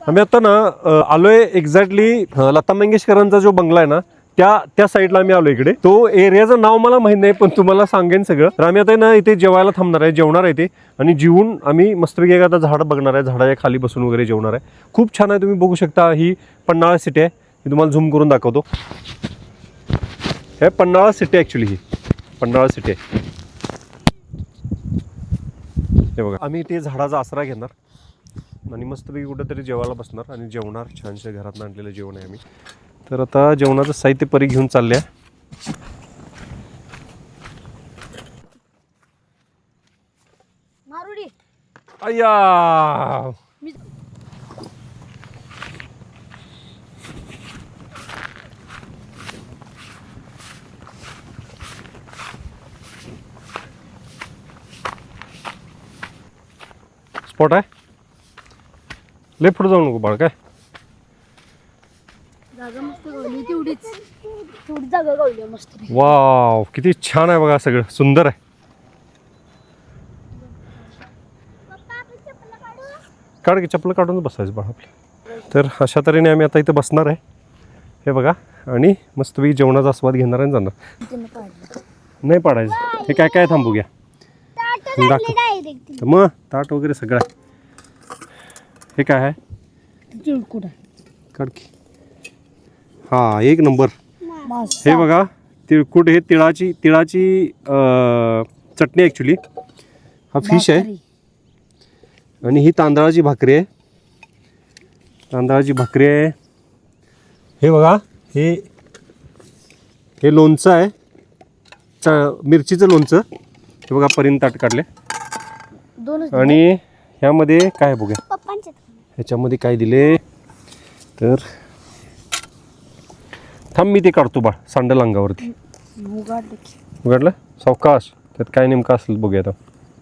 आम्ही आता ना आलोय एक्झॅक्टली लता मंगेशकरांचा जो बंगला आहे ना त्या त्या साईडला आम्ही आलो इकडे. तो एरियाचं नाव मला माहीत नाही पण तुम्हाला सांगेन सगळं. तर आम्ही आता ना इथे जेवायला थांबणार आहे जेवणार आहे ते. आणि जेवून आम्ही मस्तपैकी एक आता झाड बघणार आहे झाडाच्या खाली बसून वगैरे जेवणार आहे. खूप छान आहे तुम्ही बघू शकता ही पन्हाळा सिटी आहे. मी तुम्हाला झूम करून दाखवतो. हे पन्हाळा सिटी ॲक्च्युली ही. पन्हाळा सिटी आहे. हे बघा. आम्ही ते झाडाचा आसरा घेणार. आणि मस्तपैकी कुठेतरी जेवायला बसणार आणि जेवणार. छानशा घरात आणलेलं जेवण आहे आम्ही. तर आता जेवणाचं साहित्य परी घेऊन चालले आहे. मारुडी. अय्या! स्पॉट आहे? लय पुढे जाऊ नको बाळ काय? जागा मस्त गावली तेवढीच. तेवढी जागा गावली मस्त वाव किती छान आहे बघा सगळं सुंदर आहे. काढ की चप्पल काढून बसायचं बाळ आपलं. तर अशा तऱ्हेने आम्ही आता इथं बसणार आहे. हे बघा आणि मस्तपैकी जेवणाचा आस्वाद घेणार आणि जाणार. नाही पाडायचं. हे काय काय थांबू घ्या. दाखव. मग ताट वगैरे सगळं आहे. हे काय आहे? की हा एक नंबर. मास. हे बघा तिळकुट हे तिळाची तिळाची अं, चटणी ॲक्च्युली हा फिश आहे. आणि ही तांदळाची भाकरी आहे. तांदळाची भाकरी आहे. हे बघा हे हे लोणचं आहे. च मिरचीचं लोणचं. हे बघा परिन ताट काढले. दोनच आणि ह्यामध्ये काय आहे बघूया. ह्याच्यामध्ये काय दिले? तर थांब मी ते काढतो बाळ सांडल अंगावरती. उघडलं? सावकाश. त्यात काय नेमकं असेल बघूया आता.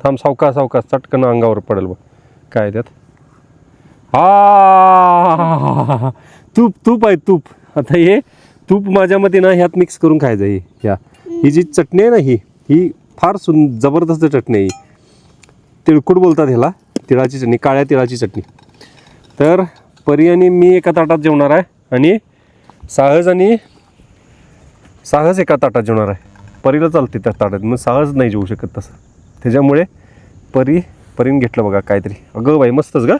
थांब सावकाश सावकाश चटकन अंगावर पडेल बघ. काय त्यात? हा तूप तूप आहे तूप. आता हे तूप माझ्या मते ना ह्यात मिक्स करून खायचं हे ह्या. ही जी चटणी आहे ना ही ही फार सुन जबरदस्त चटणी आहे तिळकुट बोलतात ह्याला तिळाची चटणी काळ्या तिळाची चटणी. तर परी आणि मी एका ताटात जेवणार आहे आणि साहस आणि साहस एका ताटात जेवणार आहे. परीला चालते त्या ताटात मग साहस नाही जेवू शकत तसं. त्याच्यामुळे परी परीन घेतलं बघा काहीतरी. अगं बाई मस्तच ग.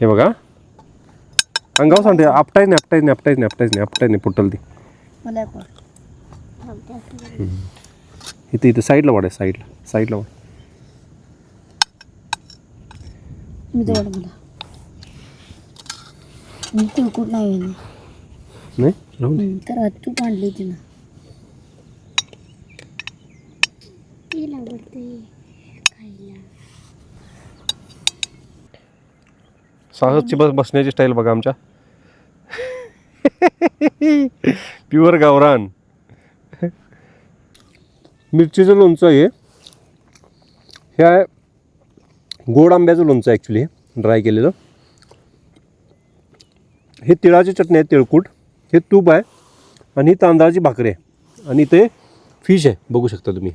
हे बघा. अंगावर सांगते आपटायच नाही आपटायच नाही आपटायच नाही आपटायच नाही आपटायच नाही फुटल ती. इथं इथं साईडला वाढ साईडला साईडला वाढ. तिळकुट नाही आहे ना. नाही? राहून दे. हम्म, तर तू आणली ती ना. आवडते खायला. साहसची बस बसण्याची स्टाईल बघा आमच्या. प्युअर गावरान. मिरचीचं लोणचं आहे हे. आहे गोड आंब्याचं लोणचं ॲक्च्युली ड्राय केलेलं. हे तिळाची चटणी आहे तिळकूट. हे तूप आहे आणि ही तांदळाची भाकरी आहे. आणि ते फिश आहे बघू शकता तुम्ही.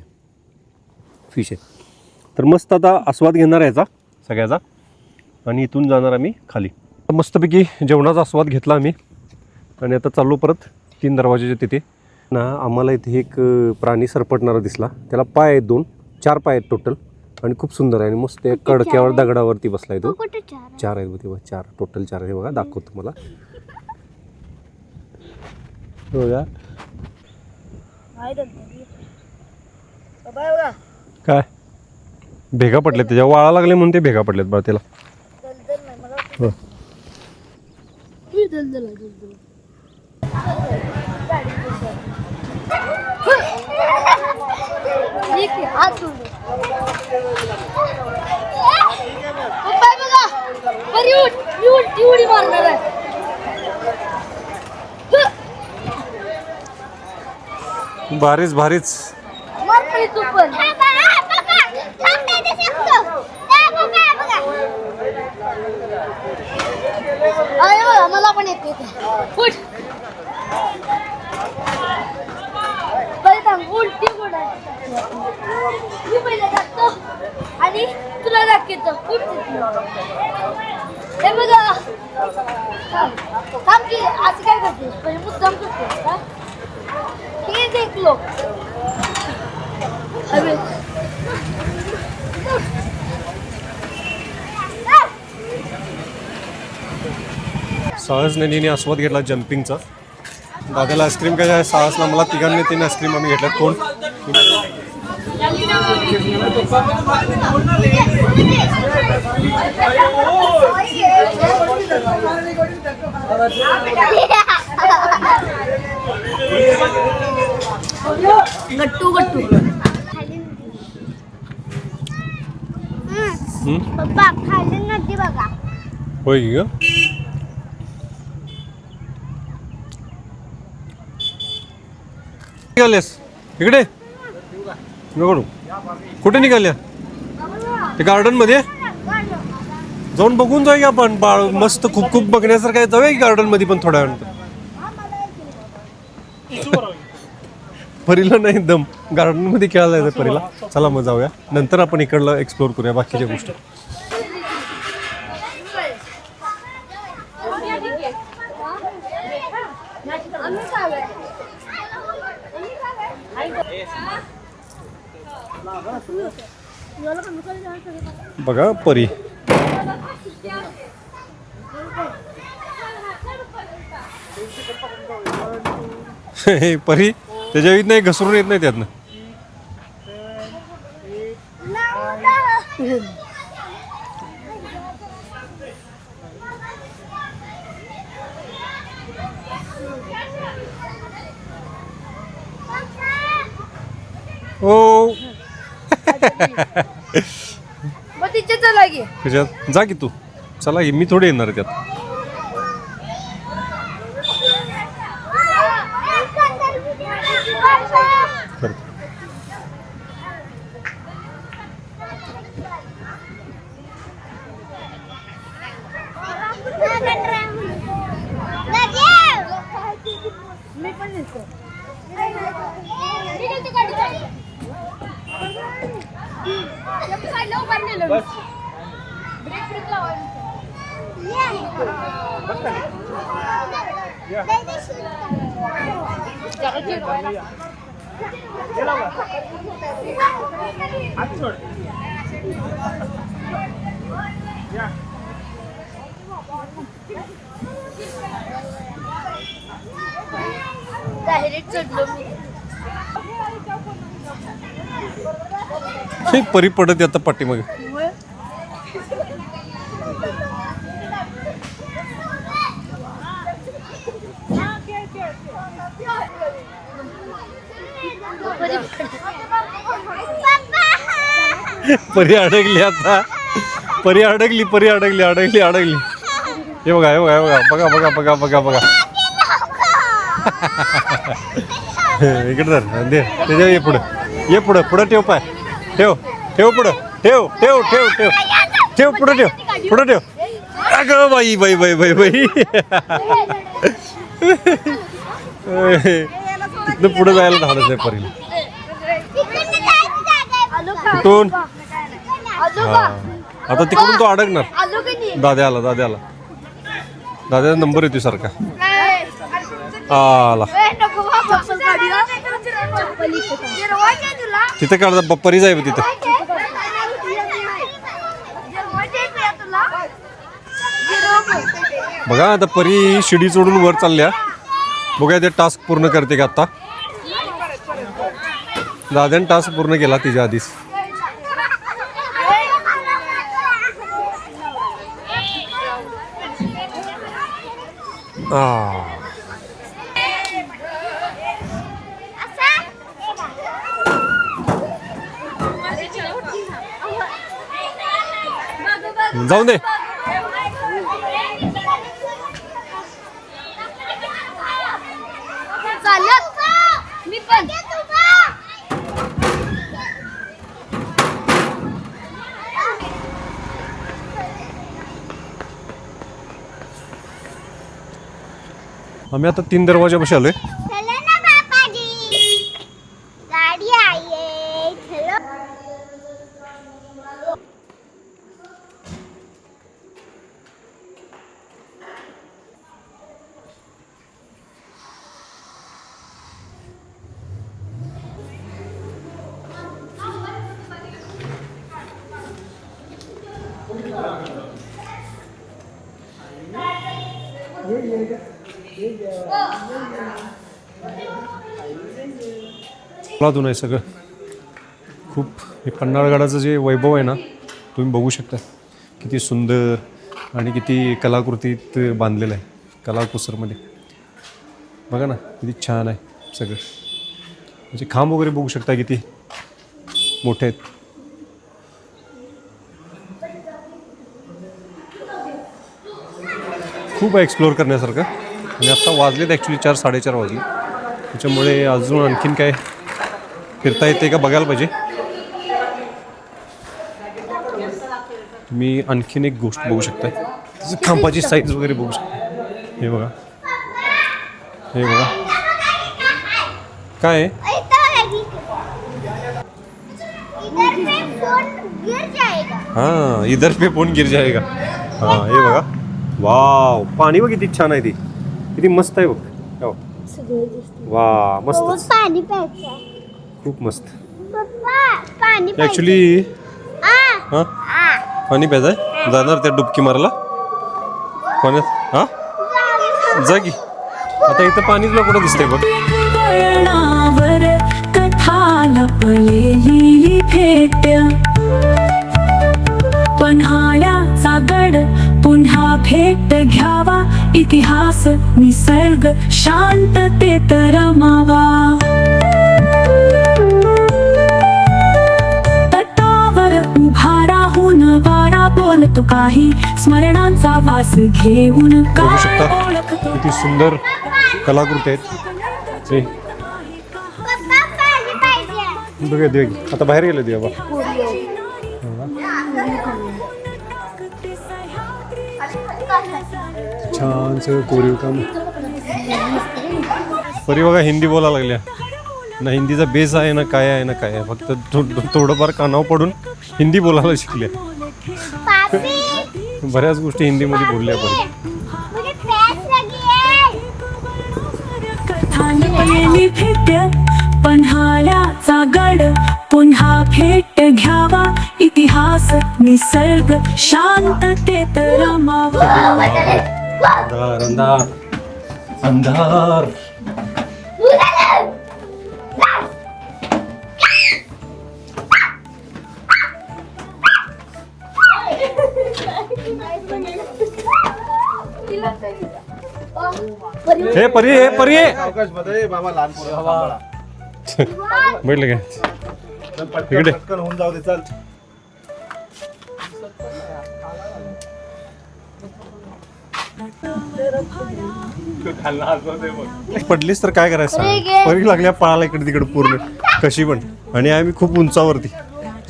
फिश आहे. तर मस्त आता आस्वाद घेणार आहे याचा सगळ्याचा. आणि इथून जाणार आम्ही खाली. मस्तपैकी जेवणाचा आस्वाद घेतला आम्ही. आणि आता चाललो परत तीन दरवाजेच्या तिथे. ना आम्हाला इथे एक प्राणी सरपटणारा दिसला. त्याला पाय आहेत दोन चार पाय आहेत टोटल आणि खूप सुंदर आहे आणि मस्त कडक्यावर दगडावरती बसलाय तो. चार चार आहेत बघ तेव्हा चार. टोटल चार आहे बघा दाखवतो तुम्हाला. बघा. काय? भेगा पडले त्याच्या वाळा लागले म्हणून ते भेगा पडलेत बघा त्याला. उडी मारणार आहे. भारीच भारीच. मार तू पण अरे बघा मला पण येते ते. फुट पहिले थांब उलटी फुट मी पहिले टाकतो आणि तुला दाखवतो फुट हे बघा थांब की असं काय करतेस म्हणजे मुद्दाम करतेस का हे देखलो अरे सहज नदीने आस्वाद घेतला जम्पिंगचा दादाला आईस्क्रीम काय आहे साहसला मला तिघांनी तीन आईस्क्रीम आम्ही घेतल्यात. कोण? गट्टू गट्टू? पप्पा खाली नदी बघा. होय ग. निघालेस. इकडे. कुठे निघाल्या? ते गार्डनमध्ये? जाऊन बघून जाऊया आपण. बाळ मस्त खूप खूप बघण्यासारखं आहे. जाऊया गार्डनमध्ये पण थोड्या वेळानंतर. परीला नाही दम. गार्डनमध्ये खेळायला जायचं परीला. चला मग जाऊया. नंतर आपण इकडला एक्सप्लोर करूया बाकीच्या गोष्टी. बघा परी. हे परी त्याच्या येत नाही घसरून येत नाही त्यातनं. हो. मग तिथे चला की. त्याच्यात जा की तू. चला की मी थोडे येणार आहे त्यात. करतो. मी पण येतो डायरेक्ट चढलो मी हे परी पडत आता पाठीमागे. परी अडकली आता. परी अडकली परी अडकली अडकली अडकली. हे बघा हे बघा हे बघा बघा बघा बघा बघा बघा. इकडे धर दे त्याच्या ये पुढं. ये पुढं पुढं ठेव पाय. ठेव ठेव पुढं ठेव ठेव ठेव ठेव ठेव पुढं ठेव पुढं ठेव अगं बाई बाई बाई बाई बाई तिथनं पुढं जायला धाडच आहे परीला कुठून हा आता तिकडून तो अडकणार आलो आला नाही दाद्याला दाद्याला दाद्याचा नंबर येतो सारखा आला तिथे काढता परी जाय तिथं. बघा आता परी शिडी चढून वर चालल्या. बघा ते टास्क पूर्ण करते का आता. दादाने टास्क पूर्ण केला तिच्या आधीच. आ. जाऊन दे मी पण आम्ही आता तीन दरवाजापाशी आलोय चला ना बापाजी गाडी आहे चलो अधून आहे सगळं. खूप हे पन्हाळगडाचं जे वैभव आहे ना तुम्ही बघू शकता. किती सुंदर आणि किती कलाकृतीत बांधलेलं आहे कलाकुसरमध्ये. बघा ना किती छान आहे सगळं. म्हणजे खांब वगैरे बघू शकता किती मोठे आहेत. खूप आहे एक्सप्लोअर करण्यासारखं. आणि आत्ता वाजलेत ॲक्च्युली चार साडेचार वाजले. त्याच्यामुळे अजून आणखीन काय फिरता येते का बघायला पाहिजे? तुम्ही आणखीन एक गोष्ट बघू शकता खांबाची साईज वगैरे बघू शकता हे बघा. हे बघा. काय? आहे इधर पे फोन गिर जाएगा हां इधर पे फोन गिर जाएगा. हां हे बघा. वाव पाणी बघ किती छान आहे ती. किती मस्त आहे बघ. हो. वा मस्त. पाणी प्यायचं. खूप मस्त. पप्पा पाणी ॲक्च्युली हां? प्यायचं आहे जाणार त्या डुबकी मारायला? पाण्यात? हां? जा की. आता इथं पाणी तुला कुठं दिसतंय बघ. पन्हाळ्याचा गड पुन्हा भेट घ्यावा. इतिहास निसर्ग शांततेत रमावा. बोलतो काही स्मरणांचा वास घेऊन बघू शकता किती सुंदर कलाकृती आहेत. हे बघूया. आता बाहेर गेलो बा छान सगळं कोरीव काम परी बघा हिंदी बोलायला लागल्या. ना हिंदीचा बेस आहे ना काय आहे ना काय आहे. फक्त थोडंफार कानावर पडून हिंदी बोलायला शिकल्या. बऱ्याच गोष्टी हिंदीमध्ये बोलल्या है. भेट पन्हाळ्याचा गड पुन्हा भेट घ्यावा. इतिहास निसर्ग शांततेत रमावा. अंधार. अंधार. हे परी हे परी अवकाशमध्ये बाबा लहान पोरं सांभाळा. बैठलं काय चल, इकडे. पटकन होऊन जाऊ दे चल पडलीस तर काय करायचं परी सांग? गे. परी लागल्या पळायला इकडे तिकडे पूर्ण कशी पण आणि आम्ही खूप उंचावरती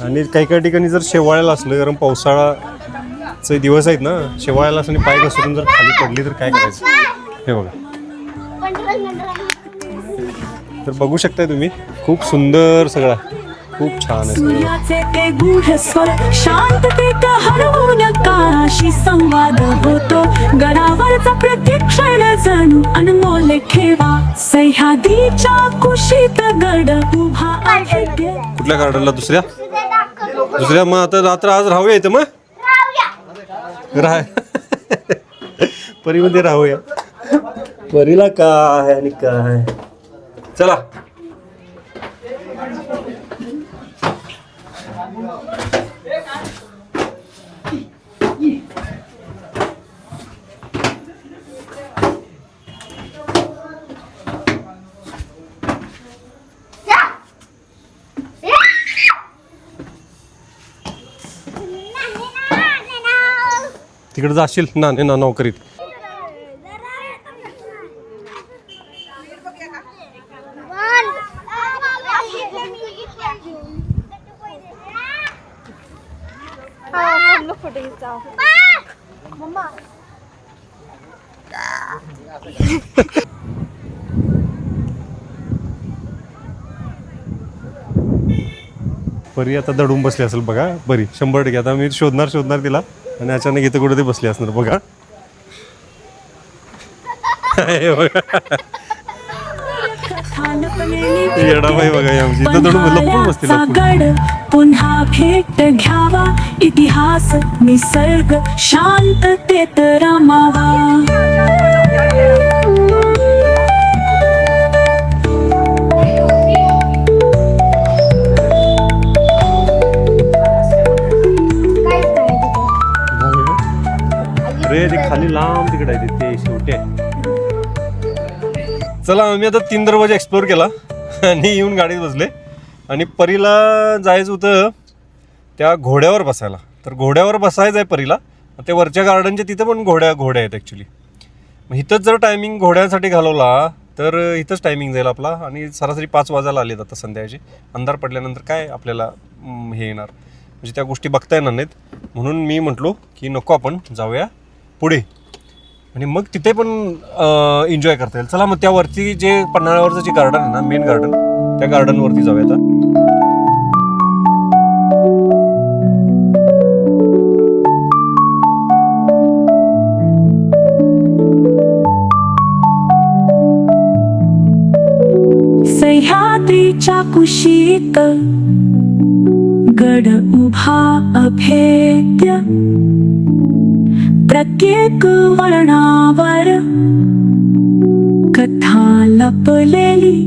आणि काही काही ठिकाणी जर शेवाळ्याला असलं कारण पावसाळाचे दिवस आहेत ना शेवाळ्याला असं पाय घसरून जर खाली पडली तर काय करायचं? हे बघा. तर बघू शकताय तुम्ही खूप सुंदर सगळं. खूप छान आहे काशी संवाद होतो. गडावरचा प्रत्येक क्षण जणू अनमोल ठेवा. सह्याद्रीच्या कुशीत गड उभा. कुठल्या गार्डनला? दुसऱ्या? दुसऱ्या? मग आता रात्र आज राहूया इथं मग? राह परीमध्ये राहूया. परीला काय आणि काय चला. तिकडे जाशील ना ना नोकरीत. परी आता दडून बसली असेल बघा बरी शंभर टक्के. आता मी शोधणार शोधणार तिला. आणि अचानक इथं कुठे ते बसली असणार बघा. बघा. स्थानपलेली येडाबाई बघा आमची. इथं दडून लपून बसते पन्हाळ्याचा लपून. गड पुन्हा भेट घ्यावा. इतिहास निसर्ग शांततेत रमावा. ते शेवटी आहे. चला आम्ही आता तीन दरवाजा एक्सप्लोर केला आणि येऊन गाडीत बसले. आणि परीला जायचं होतं त्या घोड्यावर बसायला. तर घोड्यावर बसायचं आहे परीला. ते वरच्या गार्डनच्या तिथं पण घोड्या घोड्या आहेत ॲक्च्युली मग इथंच जर टायमिंग घोड्यासाठी घालवला तर इथंच टायमिंग जाईल आपला. आणि सरासरी पाच वाजायला आलेत आता संध्याकाळचे. अंधार पडल्यानंतर काय आपल्याला हे येणार? म्हणजे त्या गोष्टी बघता येणार नाहीत. म्हणून मी म्हटलो की नको आपण जाऊया पुढे. आणि मग तिथे पण एन्जॉय करता येईल. चला मग त्यावरती जे पन्हाळ्यावरचं जे गार्डन आहे ना मेन गार्डन त्या गार्डनवरती जाऊया आता. सह्याद्रीच्या कुशीत गड उभा अभेद्य. प्रत्येक वर्णावर कथा लपलेली